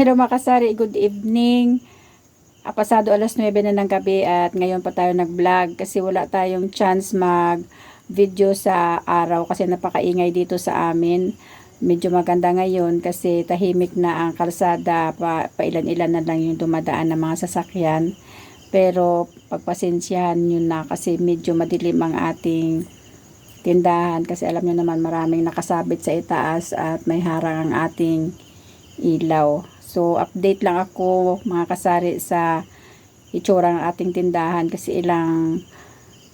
Hello Makasari, good evening. Pasado alas 9 na ng gabi at ngayon pa tayo nag-vlog kasi wala tayong chance mag video sa araw kasi napakaingay dito sa amin. Medyo maganda ngayon kasi tahimik na ang kalsada, pa, pailan-ilan na lang yung dumadaan ng mga sasakyan. Pero pagpasensyahan nyo na kasi medyo madilim ang ating tindahan kasi alam nyo naman maraming nakasabit sa itaas at may harang ang ating ilaw. So, update lang ako mga kasari sa itsura ng ating tindahan kasi ilang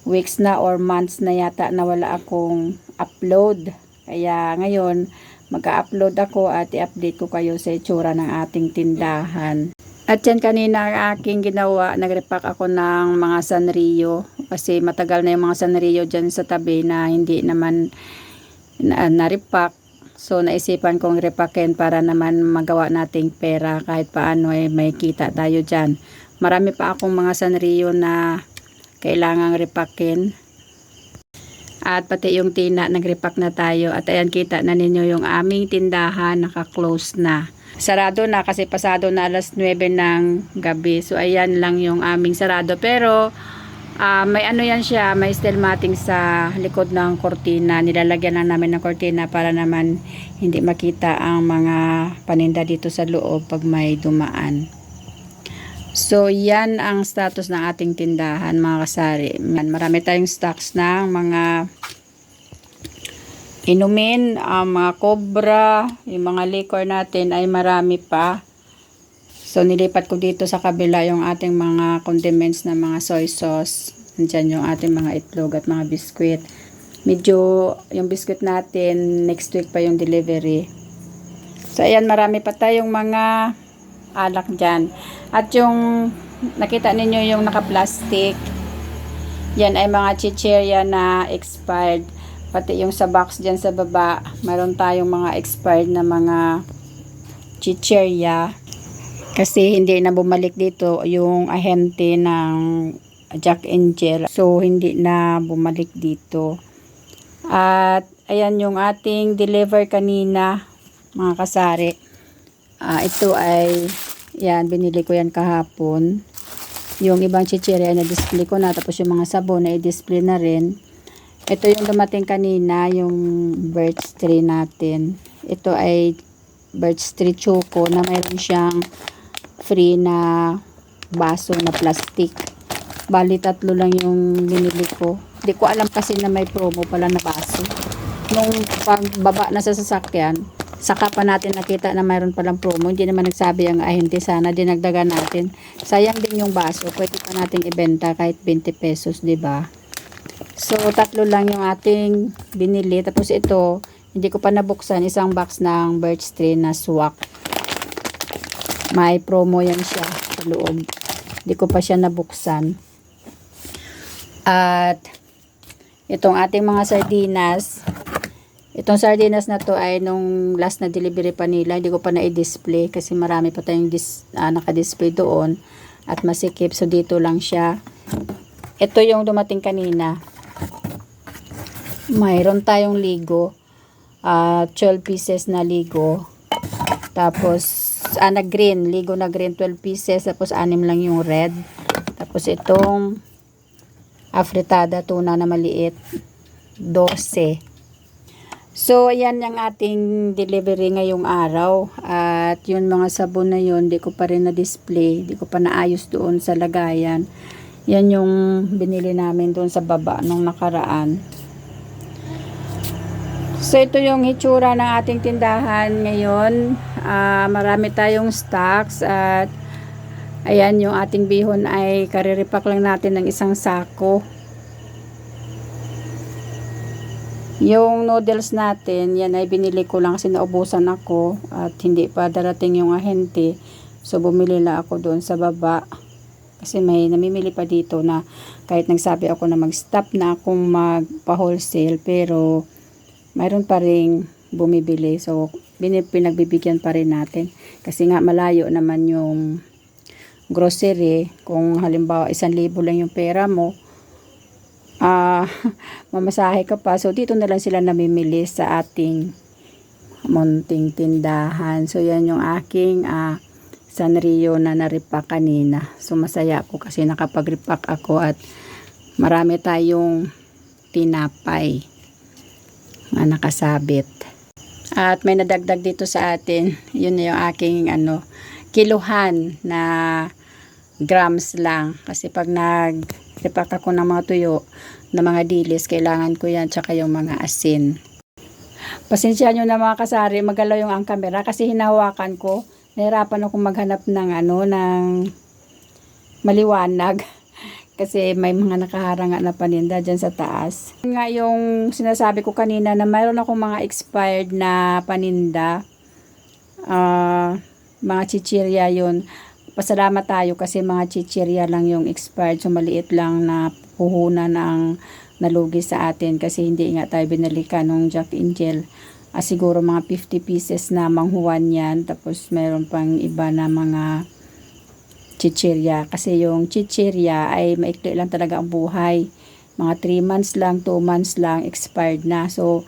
weeks na or months na yata na wala akong upload. Kaya ngayon, mag-upload ako at i-update ko kayo sa itsura ng ating tindahan. At yan kanina ang aking ginawa, nagrepack ako ng mga Sanrio kasi matagal na yung mga Sanrio dyan sa tabi na hindi naman na, na-repack. So, naisipan kong repakin para naman magawa nating pera kahit paano ay may kita tayo dyan. Marami pa akong mga Sanrio na kailangang repakin. At pati yung tina, nag-repack na tayo. At ayan, kita na ninyo yung aming tindahan, naka-close na. Sarado na kasi pasado na alas 9 ng gabi. So, ayan lang yung aming sarado. Pero, Ah, may ano yan siya, may steel matting sa likod ng kortina. Nilalagyan lang namin ng kortina para naman hindi makita ang mga paninda dito sa loob pag may dumaan. So, yan ang status ng ating tindahan, mga kasari. Marami tayong stocks ng mga inumin, ang mga cobra, yung mga liquor natin ay marami pa. So, nilipat ko dito sa kabila yung ating mga condiments na mga soy sauce. Nandyan yung ating mga itlog at mga biskwit. Medyo, yung biskwit natin, next week pa yung delivery. So, ayan, marami pa tayong mga alak dyan. At yung, nakita ninyo yung naka-plastic, yan ay mga chicheria na expired. Pati yung sa box dyan sa baba, mayroon tayong mga expired na mga chicheria kasi hindi na bumalik dito yung ahente ng Jack Angel. So, hindi na bumalik dito. At, ayan yung ating deliver kanina, mga kasari. Ah, ito ay, yan, binili ko yan kahapon. Yung ibang chichirya na display ko na, tapos yung mga sabon na i-display na rin. Ito yung dumating kanina, yung birch tree natin. Ito ay birch tree choco na mayroon siyang free na baso na plastic. Bali, tatlo lang yung binili ko. Hindi ko alam kasi na may promo pala na baso. Nung pagbaba na sa sasakyan, saka pa natin nakita na mayroon palang promo. Hindi naman nagsabi ang ahente. Sana dinagdagan natin. Sayang din yung baso. Pwede pa nating ibenta kahit 20 pesos, di ba? So, tatlo lang yung ating binili. Tapos ito, hindi ko pa nabuksan. Isang box ng birch tree na swak. May promo yan siya sa loob. Hindi ko pa siya nabuksan. At itong ating mga sardinas, itong sardinas na to ay nung last na delivery pa nila, hindi ko pa na-display kasi marami pa tayong dis, ah, naka-display doon at masikip. So dito lang siya. Ito yung dumating kanina. Mayroon tayong ligo. ah 12 pieces na ligo. Tapos, ah, na green. Ligo na green, 12 pieces. Tapos, anim lang yung red. Tapos, itong afritada, tuna na maliit. 12. So, ayan yung ating delivery ngayong araw. At yun mga sabon na yun, di ko pa rin na-display. Di ko pa naayos doon sa lagayan. Yan yung binili namin doon sa baba nung nakaraan. So, ito yung hitsura ng ating tindahan ngayon. Ah, marami tayong stocks at ayan yung ating bihon ay kariripak lang natin ng isang sako. Yung noodles natin, yan ay binili ko lang kasi naubusan ako at hindi pa darating yung ahente. So, bumili lang ako doon sa baba. Kasi may namimili pa dito na kahit nagsabi ako na mag-stop na akong magpa-wholesale pero mayroon pa ring bumibili. So, pinagbibigyan pa rin natin. Kasi nga malayo naman yung grocery. Kung halimbawa isang libo lang yung pera mo, ah mamasahe ka pa. So, dito na lang sila namimili sa ating munting tindahan. So, yan yung aking ah, Sanrio na naripak kanina. So masaya ako kasi nakapag-repack ako at marami tayong tinapay na nakasabit. At may nadagdag dito sa atin. Yun na yung aking ano, kiluhan na grams lang. Kasi pag nag-repack ako ng mga tuyo, na mga dilis, kailangan ko yan, tsaka yung mga asin. Pasensya nyo na mga kasari, magalaw yung ang camera kasi hinahawakan ko. Nahirapan ako maghanap ng ano, ng maliwanag. Kasi may mga nakaharang nga na paninda dyan sa taas. Nga yung sinasabi ko kanina na mayroon akong mga expired na paninda. Ah, mga chichirya yun. Pasalamat tayo kasi mga chichirya lang yung expired. So maliit lang na puhunan ang nalugi sa atin kasi hindi nga tayo binalikan nung Jack Angel. Ah, siguro mga 50 pieces na manghuwan yan. Tapos mayroon pang iba na mga chichirya. Kasi yung chichirya ay maikli lang talaga ang buhay. Mga 3 months lang, 2 months lang, expired na. So,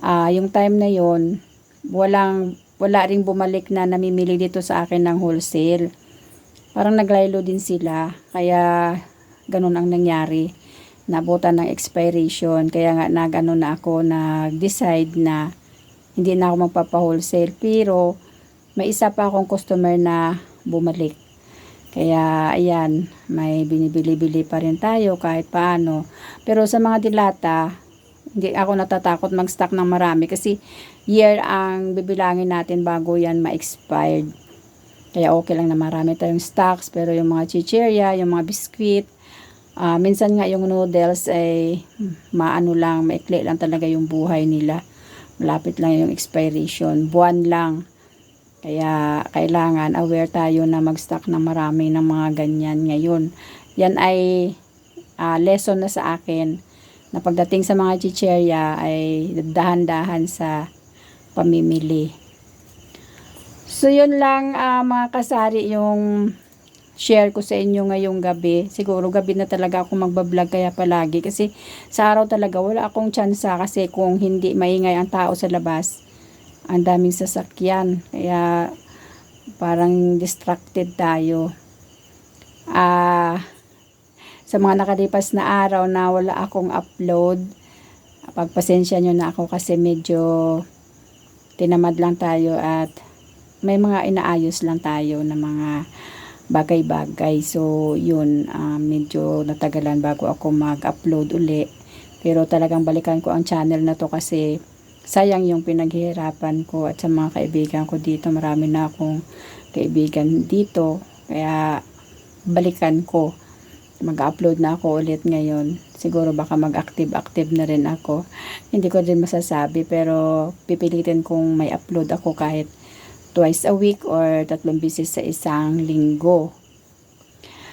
ah yung time na yon walang, wala ring bumalik na namimili dito sa akin ng wholesale. Parang naglaylo din sila. Kaya, ganun ang nangyari. Nabutan ng expiration. Kaya nga, nag, ano na ako, nag-decide na hindi na ako magpapa-wholesale. Pero, may isa pa akong customer na bumalik. Kaya, ayan, may binibili-bili pa rin tayo kahit paano. Pero sa mga dilata, hindi ako natatakot mag-stock ng marami kasi year ang bibilangin natin bago yan ma-expired. Kaya okay lang na marami tayong stocks. Pero yung mga chichirya, yung mga biscuit, ah, minsan nga yung noodles ay maano lang, maikli lang talaga yung buhay nila. Malapit lang yung expiration. Buwan lang. Kaya kailangan aware tayo na mag-stock ng marami ng mga ganyan ngayon. Yan ay ah, lesson na sa akin na pagdating sa mga chicherya ay dahan-dahan sa pamimili. So yun lang ah, mga kasari yung share ko sa inyo ngayong gabi. Siguro gabi na talaga ako magbablog kaya palagi kasi sa araw talaga wala akong tsansa kasi kung hindi maingay ang tao sa labas ang daming sasakyan. Kaya parang distracted tayo. Ah, sa mga nakalipas na araw na wala akong upload, pagpasensya nyo na ako kasi medyo tinamad lang tayo at may mga inaayos lang tayo na mga bagay-bagay. So, yun, ah, medyo natagalan bago ako mag-upload uli. Pero talagang balikan ko ang channel na to kasi sayang yung pinaghihirapan ko at sa mga kaibigan ko dito. Marami na akong kaibigan dito. Kaya balikan ko. Mag-upload na ako ulit ngayon. Siguro baka mag-active-active na rin ako. Hindi ko din masasabi pero pipilitin kong may upload ako kahit twice a week or tatlong beses sa isang linggo.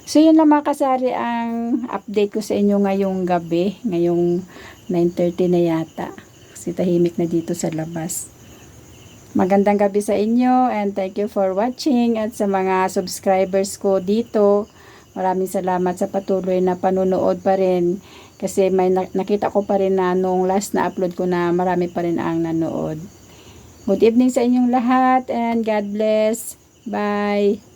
So yun lang mga kasari ang update ko sa inyo ngayong gabi, ngayong 9.30 na yata. Kasi tahimik na dito sa labas. Magandang gabi sa inyo and thank you for watching at sa mga subscribers ko dito. Maraming salamat sa patuloy na panunood pa rin kasi may na- nakita ko pa rin na nung last na upload ko na marami pa rin ang nanood. Good evening sa inyong lahat and God bless. Bye.